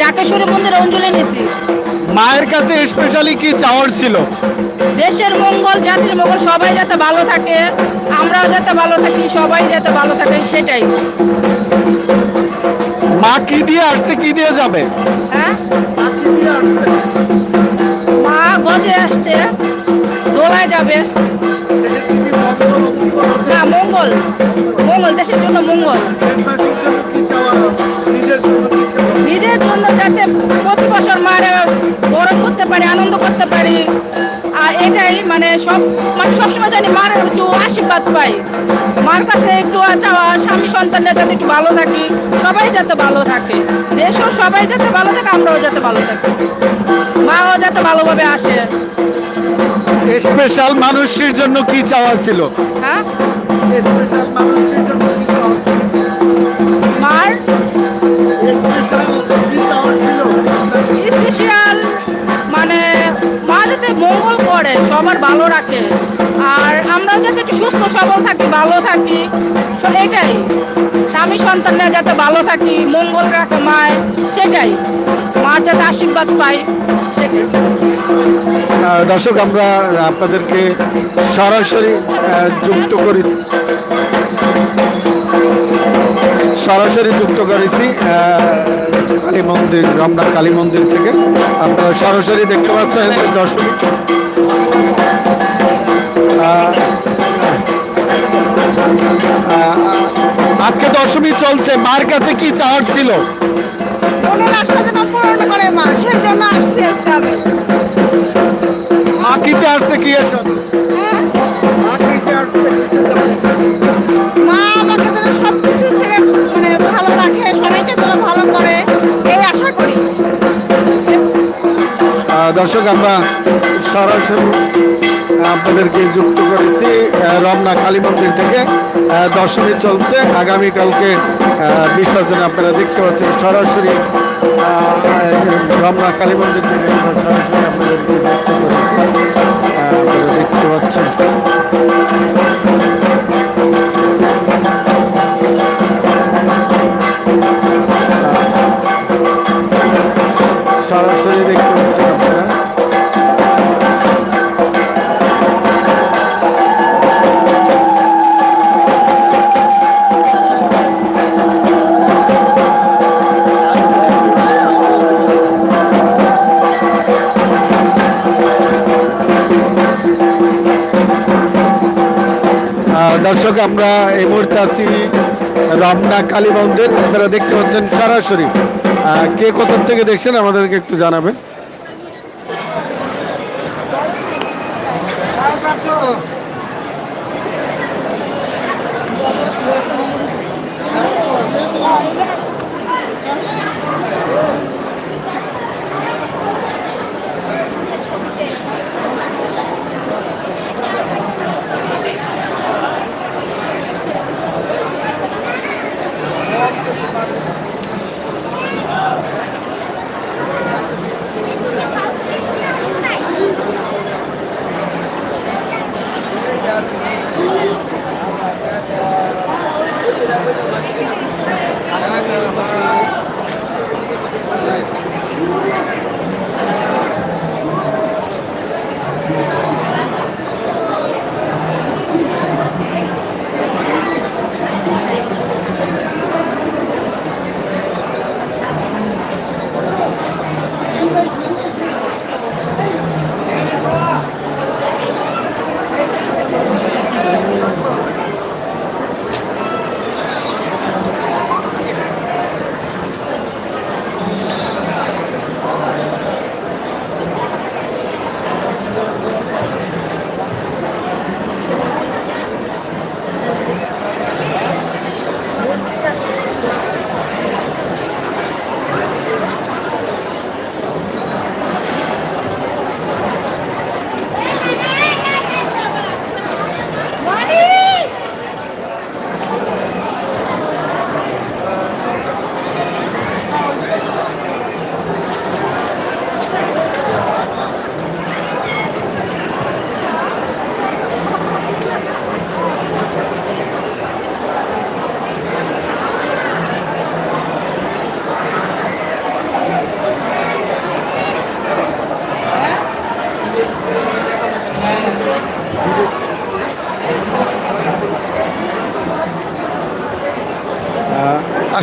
ডাকেশ্বরী মন্দিরে অঞ্জলি নিছি মায়ের কাছে স্পেশালি কি চাওয়ার ছিল? দেশের মঙ্গল জাতির মঙ্গল সবাই যাতে ভালো থাকে আমরাও যাতে ভালো থাকি সবাই যাতে ভালো থাকে সেটাই। মা কি দিয়ে আসছে কি দিয়ে যাবে? হ্যাঁ? মা গজে আসছে দোলায় যাবে। না মঙ্গল। মঙ্গল দেশের জন্য মঙ্গল। যাতে প্রতি বছর মায়ের বরণ করতে পারি আনন্দ করতে পারি। আর এটাই মানে সব মানে সবসময় জানি মার একটু আশীর্বাদ পাই। মার কাছে একটু চাওয়া স্বামী সন্তানরা যাতে একটু ভালো থাকি সবাই যাতে ভালো থাকে। দেশও সবাই যাতে ভালো থাকে আমরাও যাতে ভালো থাকি। মাও যাতে ভালোভাবে আসে। স্পেশাল মানুষটির জন্য কি চাওয়া ছিল? হ্যাঁ? মার যাতে মঙ্গল করে, সবার ভালো রাখে। আর আমরাও যাতে একটু সুস্থ, সবল থাকি, ভালো থাকি এটাই। স্বামী সন্তানরা যাতে ভালো থাকি, মঙ্গল রাখে মায়, সেটাই। মার যাতে আশীর্বাদ পাই সেটাই। দর্শক, আমরা আপনাদেরকে সরাসরি যুক্ত করি। সরাসরি যুক্ত করেছি কালী মন্দির রমনা কালী মন্দির থেকে। আপনারা সরাসরি দেখতে পাচ্ছেন দর্শক। আজকে দশমী চলছে মার কাছে কি চাওয়ার ছিল? মা আসছি কিতে কি হ্যাঁ? আসছে দর্শক, আমরা সরাসরি আপনাদেরকে যুক্ত করেছি রমনা কালী মন্দির থেকে। দশমী চলছে। আগামীকালকে বিসর্জন আপনারা দেখতে পাচ্ছেন। সরাসরি রমনা কালী মন্দির থেকে সরাসরি আপনাদেরকে যুক্ত করেছি। আপনারা দেখতে পাচ্ছেন। দর্শক, আমরা এই মুহূর্তে আছি রমনা কালী মন্দির আপনারা দেখতে পাচ্ছেন সরাসরি। কে কোথার থেকে দেখছেন আমাদেরকে একটু জানাবেন।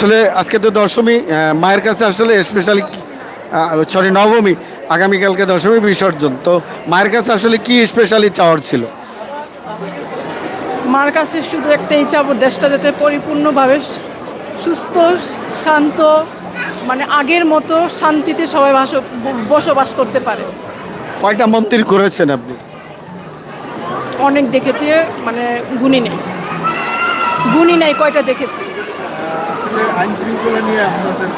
আসলে আজকে তো দশমী মায়ের কাছে আসলে স্পেশালি সরি নবমী আগামীকালকে দশমী বিসর্জন। তো মায়ের কাছে আসলে কি স্পেশালি চাওয়ার ছিল? মার কাছে শুধু একটাই চাবো দেশটা যাতে পরিপূর্ণভাবে সুস্থ শান্ত মানে আগের মতো শান্তিতে সবাই বাস বসবাস করতে পারে। কয়টা মন্দির করেছেন আপনি? অনেক দেখেছি মানে গুণী নেই। গুণী নেই কয়টা দেখেছি। আইন শৃঙ্খলা নিয়ে আপনাদের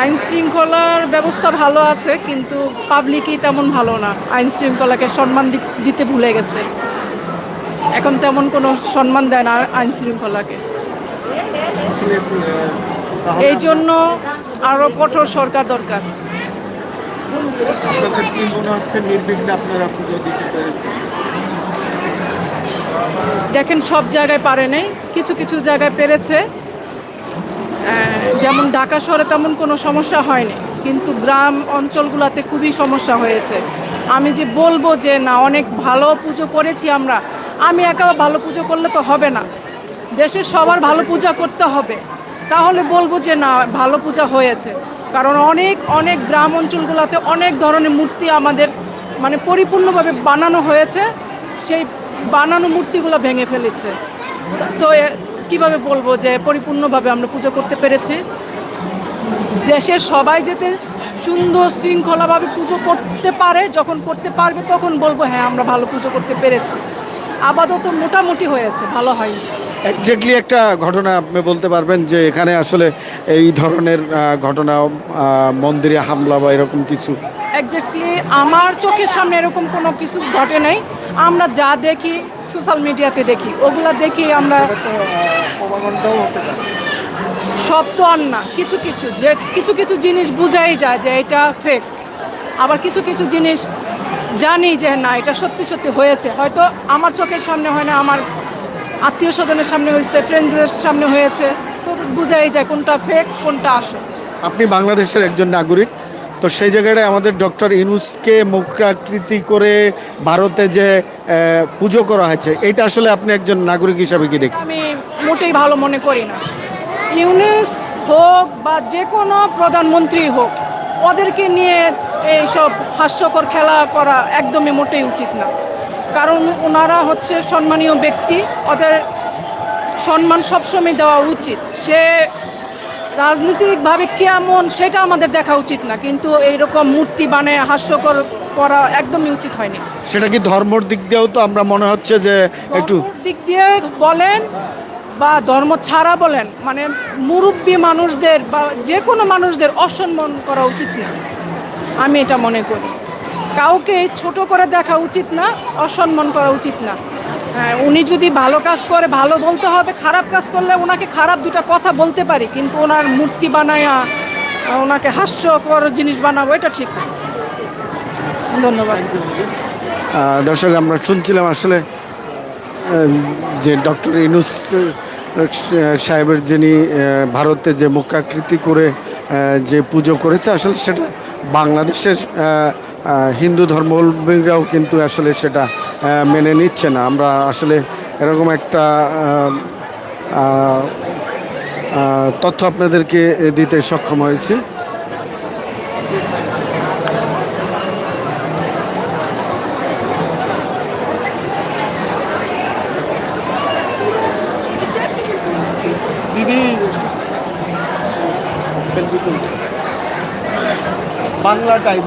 আইন শৃঙ্খলার ব্যবস্থা ভালো আছে কিন্তু পাবলিকই তেমন ভালো না। আইন শৃঙ্খলাকে সম্মান দিতে ভুলে গেছে। এখন তেমন কোনো সম্মান দেয় না আইন শৃঙ্খলাকে। এই জন্য আরও কঠোর সরকার দরকার। আপনাদের কি মনে হচ্ছে নির্বিঘ্নে আপনারা পুজো দিতে পেরেছেন? দেখেন সব জায়গায় পারে নাই, কিছু কিছু জায়গায় পেরেছে। যেমন ঢাকা শহরে তেমন কোনো সমস্যা হয়নি, কিন্তু গ্রাম অঞ্চলগুলোতে খুবই সমস্যা হয়েছে। আমি যে বলব যে না, অনেক ভালো পুজো করেছি আমরা, আমি একা ভালো পুজো করলে তো হবে না। দেশের সবার ভালো পূজা করতে হবে। তাহলে বলব যে না, ভালো পূজা হয়েছে। কারণ অনেক অনেক গ্রাম অঞ্চলগুলোতে অনেক ধরনের মূর্তি আমাদের মানে পরিপূর্ণভাবে বানানো হয়েছে। সেই বানানো মূর্তিগুলো ভেঙে ফেলেছে। তো কীভাবে বলব যে পরিপূর্ণভাবে আমরা পুজো করতে পেরেছি? দেশের সবাই যেতে সুন্দর শৃঙ্খলাভাবে পুজো করতে পারে যখন করতে পারবে তখন বলব হ্যাঁ আমরা ভালো পুজো করতে পেরেছি। আপাতত মোটামুটি হয়েছে ভালো হয়নি। একজাক্টলি একটা ঘটনা আপনি বলতে পারবেন যে এখানে আসলে এই ধরনের ঘটনা মন্দিরে হামলা বা এরকম কিছু। একজাক্টলি আমার চোখের সামনে এরকম কোনো কিছু ঘটে নাই। আমরা যা দেখি সোশ্যাল মিডিয়াতে দেখি, ওগুলা দেখি আমরা সব তো আর না, কিছু কিছু যে কিছু কিছু জিনিস বুঝাই যায় যে এটা ফেক আবার কিছু কিছু জিনিস জানি যে না, এটা সত্যি সত্যি হয়েছে। হয়তো আমার চোখের সামনে হয় না, আমার আত্মীয় স্বজনের সামনে হয়েছে ফ্রেন্ডসদের সামনে হয়েছে। তো বুঝাই যায় কোনটা ফেক কোনটা আসল। আপনি বাংলাদেশের একজন নাগরিক। তো সেই জায়গাটায় আমাদের ডক্টর ইনুসকে মুখাকৃতি করে ভারতে যে পুজো করা হয়েছে, এটা আসলে আপনি একজন নাগরিক হিসাবে কি দেখেন আমি মোটেই ভালো মনে করি না। ইউনিস হোক বা যে কোনো প্রধানমন্ত্রী হোক, ওদেরকে নিয়ে এইসব হাস্যকর খেলা করা একদমই মোটেই উচিত না। কারণ ওনারা হচ্ছে সম্মানীয় ব্যক্তি, ওদের সম্মান সবসময় দেওয়া উচিত। সে রাজনৈতিকভাবে কেমন সেটা আমাদের দেখা উচিত না কিন্তু এইরকম মূর্তি বানায় হাস্যকর করা একদমই উচিত হয়নি। সেটা কি ধর্মর দিক দিয়েও তো আমরা মনে হচ্ছে যে একটু দিক দিয়ে বলেন বা ধর্ম ছাড়া বলেন মানে মুরব্বী মানুষদের বা যে কোনো মানুষদের অসম্মান করা উচিত না আমি এটা মনে করি। কাউকে ছোট করে দেখা উচিত না অসম্মান করা উচিত না। হ্যাঁ উনি যদি ভালো কাজ করে, ভালো বলতে হবে, খারাপ কাজ করলে ওনাকে খারাপ দুটা কথা বলতে পারি, কিন্তু ওনার মূর্তি বানায়া, ওনাকে হাস্যকর জিনিস বানাবো, এটা ঠিক ধন্যবাদ। দর্শক, আমরা শুনছিলাম আসলে যে ডক্টর ইনুস সাহেবের যিনি ভারতে যে মুখাকৃতি করে যে পুজো করেছে, আসলে সেটা বাংলাদেশের হিন্দু ধর্মাবলম্বীরাও কিন্তু আসলে সেটা মেনে নিচ্ছে না। আমরা আসলে এরকম একটা তথ্য আপনাদেরকে দিতে সক্ষম হয়েছি। বাংলা টাইপ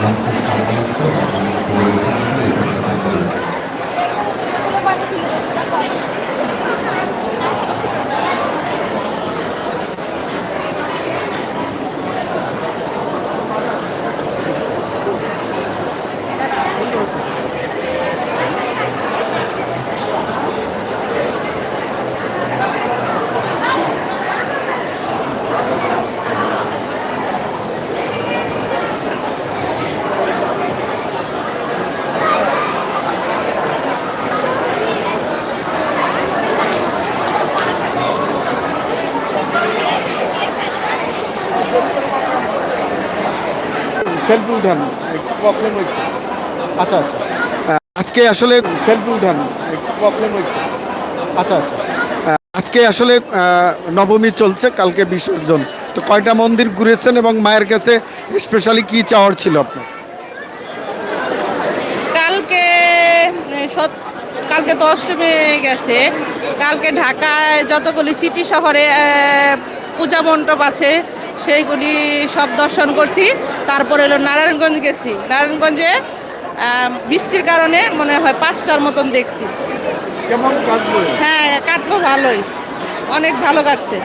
ありがとうございます。সেলফি উঠান প্রবলেম হয়েছে। আচ্ছা আচ্ছা। আজকে আসলে সেলফি উঠান প্রবলেম হয়েছে। আচ্ছা আচ্ছা। আজকে আসলে নবমী চলছে, কালকে বিসর্জন। তো কয়টা মন্দির ঘুরেছেন এবং মায়ের কাছে স্পেশালি কি চাওয়ার ছিল আপনার? কালকে কালকে তো অষ্টমী গেছে। কালকে ঢাকায় যতগুলি সিটি শহরে পূজা মণ্ডপ আছে সেইগুলি সব দর্শন করছি। তারপরে হলো নারায়ণগঞ্জ গেছি। নারায়ণগঞ্জে বৃষ্টির কারণে মনে হয় পাঁচটার মতন দেখছি। কেমন কাটলো? হ্যাঁ কাটলো ভালোই। অনেক ভালো কাটছে।